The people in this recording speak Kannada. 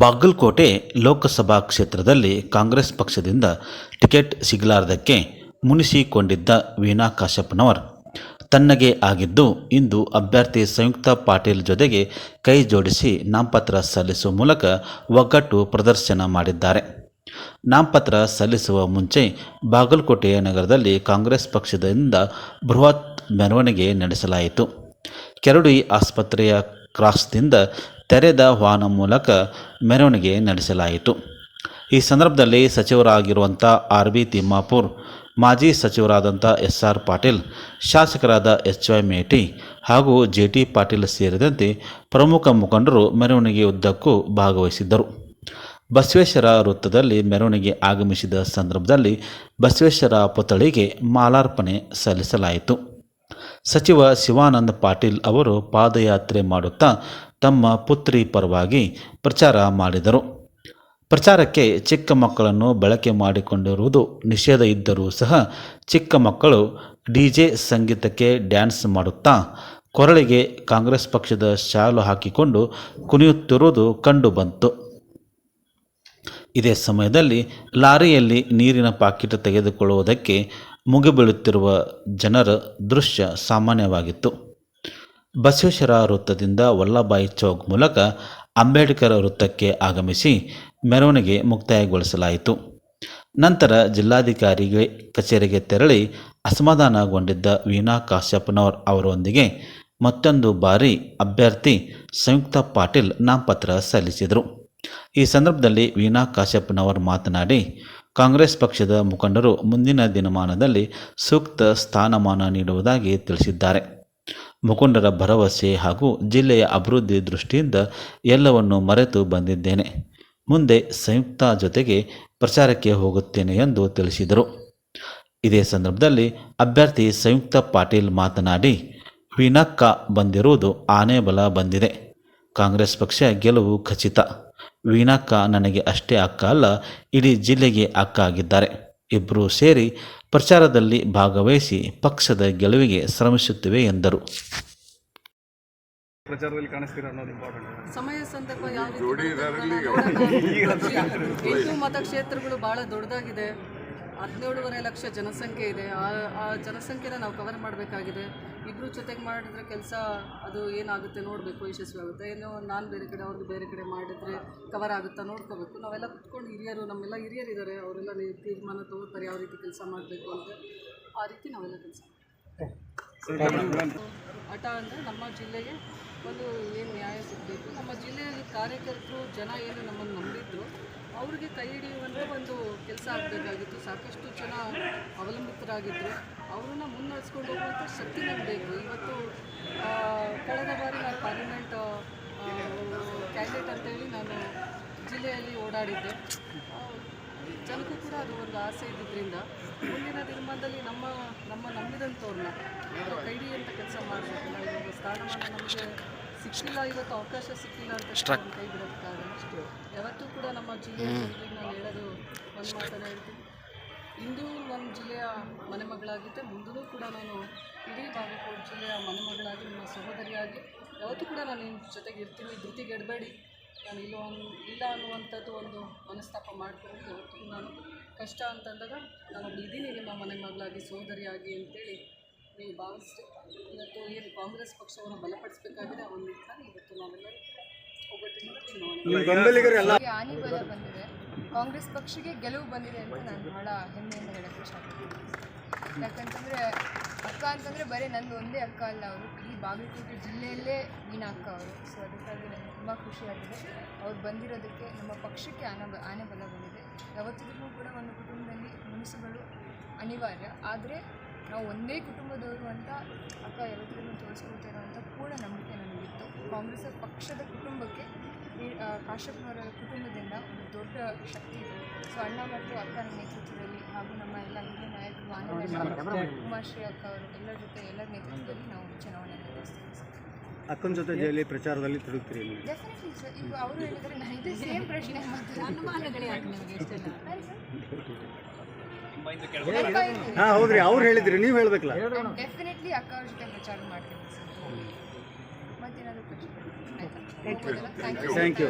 ಬಾಗಲಕೋಟೆ ಲೋಕಸಭಾ ಕ್ಷೇತ್ರದಲ್ಲಿ ಕಾಂಗ್ರೆಸ್ ಪಕ್ಷದಿಂದ ಟಿಕೆಟ್ ಸಿಗಲಾರದಕ್ಕೆ ಮುನಿಸಿಕೊಂಡಿದ್ದ ವೀಣಾ ಕಾಶಪ್ಪನವರ್ ತನ್ನಗೆ ಆಗಿದ್ದು, ಇಂದು ಅಭ್ಯರ್ಥಿ ಸಂಯುಕ್ತ ಪಾಟೀಲ್ ಜೊತೆಗೆ ಕೈ ಜೋಡಿಸಿ ನಾಮಪತ್ರ ಸಲ್ಲಿಸುವ ಮೂಲಕ ಒಗ್ಗಟ್ಟು ಪ್ರದರ್ಶನ ಮಾಡಿದ್ದಾರೆ. ನಾಮಪತ್ರ ಸಲ್ಲಿಸುವ ಮುಂಚೆ ಬಾಗಲಕೋಟೆಯ ನಗರದಲ್ಲಿ ಕಾಂಗ್ರೆಸ್ ಪಕ್ಷದಿಂದ ಬೃಹತ್ ಮೆರವಣಿಗೆ ನಡೆಸಲಾಯಿತು. ಕೆರಡಿ ಆಸ್ಪತ್ರೆಯ ಕ್ರಾಸ್ದಿಂದ ತೆರೆದ ವಾಹನ ಮೂಲಕ ಮೆರವಣಿಗೆ ನಡೆಸಲಾಯಿತು. ಈ ಸಂದರ್ಭದಲ್ಲಿ ಸಚಿವರಾಗಿರುವಂಥ ಆರ್ ಬಿ ತಿಮ್ಮಾಪುರ್, ಮಾಜಿ ಸಚಿವರಾದಂಥ ಎಸ್ ಆರ್ ಪಾಟೀಲ್, ಶಾಸಕರಾದ ಎಚ್ ವೈ ಮೇಟಿ ಹಾಗೂ ಜೆ ಟಿ ಪಾಟೀಲ್ ಸೇರಿದಂತೆ ಪ್ರಮುಖ ಮುಖಂಡರು ಮೆರವಣಿಗೆ ಉದ್ದಕ್ಕೂ ಭಾಗವಹಿಸಿದ್ದರು. ಬಸವೇಶ್ವರ ವೃತ್ತದಲ್ಲಿ ಮೆರವಣಿಗೆ ಆಗಮಿಸಿದ ಸಂದರ್ಭದಲ್ಲಿ ಬಸವೇಶ್ವರ ಪುತ್ಥಳಿಗೆ ಮಾಲಾರ್ಪಣೆ ಸಲ್ಲಿಸಲಾಯಿತು. ಸಚಿವ ಶಿವಾನಂದ ಪಾಟೀಲ್ ಅವರು ಪಾದಯಾತ್ರೆ ಮಾಡುತ್ತಾ ತಮ್ಮ ಪುತ್ರಿ ಪರವಾಗಿ ಪ್ರಚಾರ ಮಾಡಿದರು. ಪ್ರಚಾರಕ್ಕೆ ಚಿಕ್ಕ ಮಕ್ಕಳನ್ನು ಬಳಕೆ ಮಾಡಿಕೊಂಡಿರುವುದು ನಿಷೇಧ ಇದ್ದರೂ ಸಹ ಚಿಕ್ಕ ಮಕ್ಕಳು ಡಿ ಜೆ ಸಂಗೀತಕ್ಕೆ ಡ್ಯಾನ್ಸ್ ಮಾಡುತ್ತಾ ಕೊರಳಿಗೆ ಕಾಂಗ್ರೆಸ್ ಪಕ್ಷದ ಶಾಲು ಹಾಕಿಕೊಂಡು ಕುಣಿಯುತ್ತಿರುವುದು ಕಂಡುಬಂತು. ಇದೇ ಸಮಯದಲ್ಲಿ ಲಾರಿಯಲ್ಲಿ ನೀರಿನ ಪಾಕಿಟ್ ತೆಗೆದುಕೊಳ್ಳುವುದಕ್ಕೆ ಮುಗಿಬೀಳುತ್ತಿರುವ ಜನರ ದೃಶ್ಯ ಸಾಮಾನ್ಯವಾಗಿತ್ತು. ಬಸವೇಶ್ವರ ವೃತ್ತದಿಂದ ವಲ್ಲಭಾಯಿ ಚೌಕ್ ಮೂಲಕ ಅಂಬೇಡ್ಕರ್ ವೃತ್ತಕ್ಕೆ ಆಗಮಿಸಿ ಮೆರವಣಿಗೆ ಮುಕ್ತಾಯಗೊಳಿಸಲಾಯಿತು. ನಂತರ ಜಿಲ್ಲಾಧಿಕಾರಿಗೆ ಕಚೇರಿಗೆ ತೆರಳಿ ಅಸಮಾಧಾನಗೊಂಡಿದ್ದ ವೀಣಾ ಕಾಶ್ಯಪ್ಪನವರ್ ಅವರೊಂದಿಗೆ ಮತ್ತೊಂದು ಬಾರಿ ಅಭ್ಯರ್ಥಿ ಸಂಯುಕ್ತ ಪಾಟೀಲ್ ನಾಮಪತ್ರ ಸಲ್ಲಿಸಿದರು. ಈ ಸಂದರ್ಭದಲ್ಲಿ ವೀಣಾ ಕಾಶ್ಯಪ್ಪನವರ್ ಮಾತನಾಡಿ, ಕಾಂಗ್ರೆಸ್ ಪಕ್ಷದ ಮುಖಂಡರು ಮುಂದಿನ ದಿನಮಾನದಲ್ಲಿ ಸೂಕ್ತ ಸ್ಥಾನಮಾನ ನೀಡುವುದಾಗಿ ತಿಳಿಸಿದ್ದಾರೆ. ಮುಖಂಡರ ಭರವಸೆ ಹಾಗೂ ಜಿಲ್ಲೆಯ ಅಭಿವೃದ್ಧಿ ದೃಷ್ಟಿಯಿಂದ ಎಲ್ಲವನ್ನು ಮರೆತು ಬಂದಿದ್ದೇನೆ. ಮುಂದೆ ಸಂಯುಕ್ತ ಜೊತೆಗೆ ಪ್ರಚಾರಕ್ಕೆ ಹೋಗುತ್ತೇನೆ ಎಂದು ತಿಳಿಸಿದರು. ಇದೇ ಸಂದರ್ಭದಲ್ಲಿ ಅಭ್ಯರ್ಥಿ ಸಂಯುಕ್ತ ಪಾಟೀಲ್ ಮಾತನಾಡಿ ವೀಣಕ್ಕ ಬಂದಿರುವುದು ಆನೆ ಬಲ ಬಂದಿದೆ. ಕಾಂಗ್ರೆಸ್ ಪಕ್ಷ ಗೆಲುವು ಖಚಿತ. ವೀಣಕ್ಕ ನನಗೆ ಅಷ್ಟೇ ಅಕ್ಕ ಅಲ್ಲ ಇಡೀ ಜಿಲ್ಲೆಗೆ ಅಕ್ಕ ಆಗಿದ್ದಾರೆ ಇಬ್ಬರೂ ಸೇರಿ ಪ್ರಚಾರದಲ್ಲಿ ಭಾಗವಹಿಸಿ ಪಕ್ಷದ ಗೆಲುವಿಗೆ ಶ್ರಮಿಸುತ್ತಿವೆ ಎಂದರು. ಪ್ರಚಾರದಲ್ಲಿ ಕಾಣಿಸ್ತೀರಾ ಅನ್ನೋದು ಇಂಪಾರ್ಟೆಂಟ್ ಸಮಯ ಸಂದರ್ಭ ಯಾವ ರೀತಿ. ಎಂಟು ಮತಕ್ಷೇತ್ರಗಳು ಭಾಳ ದೊಡ್ಡದಾಗಿದೆ. ಹದಿನೇಳುವರೆ ಲಕ್ಷ ಜನಸಂಖ್ಯೆ ಇದೆ. ಆ ಆ ಜನಸಂಖ್ಯೆನ ನಾವು ಕವರ್ ಮಾಡಬೇಕಾಗಿದೆ. ಇಬ್ಬರು ಜೊತೆಗೆ ಮಾಡಿದ್ರೆ ಕೆಲಸ ಅದು ಏನಾಗುತ್ತೆ ನೋಡಬೇಕು ಯಶಸ್ವಿ ಆಗುತ್ತೆ ಏನೋ ನಾನು ಬೇರೆ ಕಡೆ ಅವ್ರಿಗೆ ಬೇರೆ ಕಡೆ ಮಾಡಿದರೆ ಕವರ್ ಆಗುತ್ತಾ ನೋಡ್ಕೋಬೇಕು. ನಾವೆಲ್ಲ ಕುತ್ಕೊಂಡು ಹಿರಿಯರು, ನಮ್ಮೆಲ್ಲ ಹಿರಿಯರು ಇದ್ದಾರೆ ಅವರೆಲ್ಲ ತೀರ್ಮಾನ ತಗೋತಾರೆ ಯಾವ ರೀತಿ ಕೆಲಸ ಮಾಡಬೇಕು ಅಂತ. ಆ ರೀತಿ ನಾವೆಲ್ಲ ಕೆಲಸ ಹಠ ಅಂದರೆ ನಮ್ಮ ಜಿಲ್ಲೆಗೆ ಒಂದು ಏನು ನ್ಯಾಯ ಸಿಗಬೇಕು. ನಮ್ಮ ಜಿಲ್ಲೆಯಲ್ಲಿ ಕಾರ್ಯಕರ್ತರು, ಜನ ಏನು ನಮ್ಮನ್ನು ನಂಬಿದ್ರು ಅವ್ರಿಗೆ ಕೈ ಹಿಡಿಯುವಂಥ ಒಂದು ಕೆಲಸ ಆಗಬೇಕಾಗಿತ್ತು. ಸಾಕಷ್ಟು ಜನ ಅವಲಂಬಿತರಾಗಿದ್ದರು ಅವ್ರನ್ನ ಮುನ್ನಡೆಸ್ಕೊಂಡು ಹೋಗುವಂಥ ಶಕ್ತಿ ನಮ್ಗೆ ಬೇಕು. ಇವತ್ತು ಕಳೆದ ಬಾರಿ ನಾನು ಪಾರ್ಲಿಮೆಂಟ್ ಕ್ಯಾಂಡಿಡೇಟ್ ಅಂತೇಳಿ ನಾನು ಜಿಲ್ಲೆಯಲ್ಲಿ ಓಡಾಡಿದ್ದೆ. ಜನಕ್ಕೂ ಕೂಡ ಅದು ಒಂದು ಆಸೆ ಇದ್ದಿದ್ದರಿಂದ ಮುಂದಿನ ದಿನಮಾನದಲ್ಲಿ ನಮ್ಮ ನಮ್ಮ ನಂಬಿದಂಥವ್ರನ್ನ ಕೈ ಹಿಡಿಯುವಂಥ ಕೆಲಸ ಮಾಡಬೇಕು. ಇವಾಗ ಸ್ಥಾನಮಾನ ನಮಗೆ ಸಿಕ್ಕಿಲ್ಲ ಇವತ್ತು ಅವಕಾಶ ಸಿಕ್ಕಿಲ್ಲ ಅಂತ ಅವ್ರನ್ನ ಕೈ ಬಿಡೋದಕ್ಕಾಗಲ್ಲ. ಯಾವತ್ತೂ ಕೂಡ ನಮ್ಮ ಜಿಲ್ಲೆಯ ಜನರಿಗೆ ನಾನು ಹೇಳೋದು ಒಂದು ಮಾತನ್ನ ಹೇಳ್ತೀನಿ. ಇಂದು ನಮ್ಮ ಜಿಲ್ಲೆಯ ಮನೆ ಮಗಳಾಗಿದ್ದೆ ಮುಂದೂ ಕೂಡ ನಾನು ಇಡೀ ಬಾಗಲಕೋಟೆ ಜಿಲ್ಲೆಯ ಮನೆಮಗಳಾಗಿ ನಿಮ್ಮ ಸಹೋದರಿಯಾಗಿ ಯಾವತ್ತೂ ಕೂಡ ನಾನು ನಿಮ್ಮ ಜೊತೆಗೆ ಇರ್ತೀನಿ. ಧೃತಿಗೆ ಇಡಬೇಡಿ ನಾನು ಇಲ್ಲ ಒಂದು ಇಲ್ಲ ಅನ್ನುವಂಥದ್ದು ಒಂದು ಮನಸ್ತಾಪ ಮಾಡಿಕೊಂಡು ಯಾವತ್ತೂ ನಾನು ಕಷ್ಟ ಅಂತಂದಾಗ ನಾನು ಇದ್ದೀನಿ ನಿಮ್ಮ ಮನೆಮಗಳಾಗಿ ಸಹೋದರಿಯಾಗಿ ಅಂತೇಳಿ ನೀವು ಭಾವಿಸಿ ಇವತ್ತು ಏನು ಕಾಂಗ್ರೆಸ್ ಪಕ್ಷವನ್ನು ಬಲಪಡಿಸಬೇಕಾಗಿದೆ ಅವನ ಒಂದು ನಿಟ್ಟಿನಲ್ಲಿ ಇವತ್ತು ನಾವೆಲ್ಲರೂ ಚುನಾವಣೆ. ಹಾನಿ ಬಲ ಬಂದಿದೆ. ಕಾಂಗ್ರೆಸ್ ಪಕ್ಷಕ್ಕೆ ಗೆಲುವು ಬಂದಿದೆ ಅಂತ ನಾನು ಬಹಳ ಹೆಮ್ಮೆಯಿಂದ ಹೇಳಕ್ಕೆ ಇಷ್ಟಪಡ್ತೀನಿ. ಯಾಕಂತಂದರೆ ಅಕ್ಕ ಅಂತಂದರೆ ಬರೀ ನಂದು ಒಂದೇ ಅಕ್ಕ ಅಲ್ಲ ಅವರು. ಇಡೀ ಬಾಗಲಕೋಟೆ ಜಿಲ್ಲೆಯಲ್ಲೇ ಮೀನಾ ಅಕ್ಕ ಅವರು. ಸೊ ಅದಕ್ಕಾಗಿ ನನಗೆ ತುಂಬ ಖುಷಿಯಾಗಿದೆ. ಅವ್ರು ಬಂದಿರೋದಕ್ಕೆ ನಮ್ಮ ಪಕ್ಷಕ್ಕೆ ಆನೆ ಬ ಆನೆ ಬಲ ಬಂದಿದೆ. ಯಾವತ್ತಿದ್ರೂ ಕೂಡ ಒಂದು ಕುಟುಂಬದಲ್ಲಿ ಮನಸ್ಸುಗಳು ಅನಿವಾರ್ಯ. ಆದರೆ ನಾವು ಒಂದೇ ಕುಟುಂಬದವರು ಅಂತ ಅಕ್ಕ ಯಾವತ್ತಿದ್ರೂ ತೋರಿಸ್ಕೊಳ್ತಾ ಅಂತ ಪೂರ್ಣ ನಂಬಿಕೆ ನನಗಿತ್ತು. ಕಾಂಗ್ರೆಸ್ ಪಕ್ಷದ ಕುಟುಂಬಕ್ಕೆ ಕಾಶ್ಯಪ್ನವರ ಕುಟುಂಬದಿಂದ ಒಂದು ದೊಡ್ಡ ಶಕ್ತಿ ಇದೆ. ಸೊ ಅಣ್ಣ ಮತ್ತು ಅಕ್ಕನ ನೇತೃತ್ವದಲ್ಲಿ ಹಾಗೂ ನಮ್ಮ ಎಲ್ಲ ಹಿರಿಯ ನಾಯಕರು ಆನಂದ ಉಮಾಶ್ರೀ ಅಕ್ಕ ಅವರು ಎಲ್ಲರ ಜೊತೆ ಎಲ್ಲರ ನೇತೃತ್ವದಲ್ಲಿ ನಾವು ಚುನಾವಣೆ ನಡೆಸ್ತೀವಿ ಸರ್. ಅಕ್ಕನ ಜೊತೆ ಜೈಲಿ ಪ್ರಚಾರದಲ್ಲಿ ತಿರುಗ್ತೀರಿ ಡೆಫಿನೆಟ್ಲಿ ಸರ್ ಈಗ ಅವರು ಹೇಳಿದರೆ ನಾನು ಇದೇ ಸೇಮ್ ಪ್ರಶ್ನೆ ಹಾಂ ಹೌದ್ರಿ ಅವ್ರು ಹೇಳಿದ್ರಿ ನೀವು ಹೇಳ್ಬೇಕಲ್ಲ. ಡೆಫಿನೆಟ್ಲಿ ಅಕ್ಕ ಅವ್ರ ಜೊತೆ ಪ್ರಚಾರ ಮಾಡ್ತೀನಿ. ಸರ್ ಮತ್ತೇನಾದರೂ ಪ್ರಶ್ನೆ ಥ್ಯಾಂಕ್ ಯು ಥ್ಯಾಂಕ್ ಯು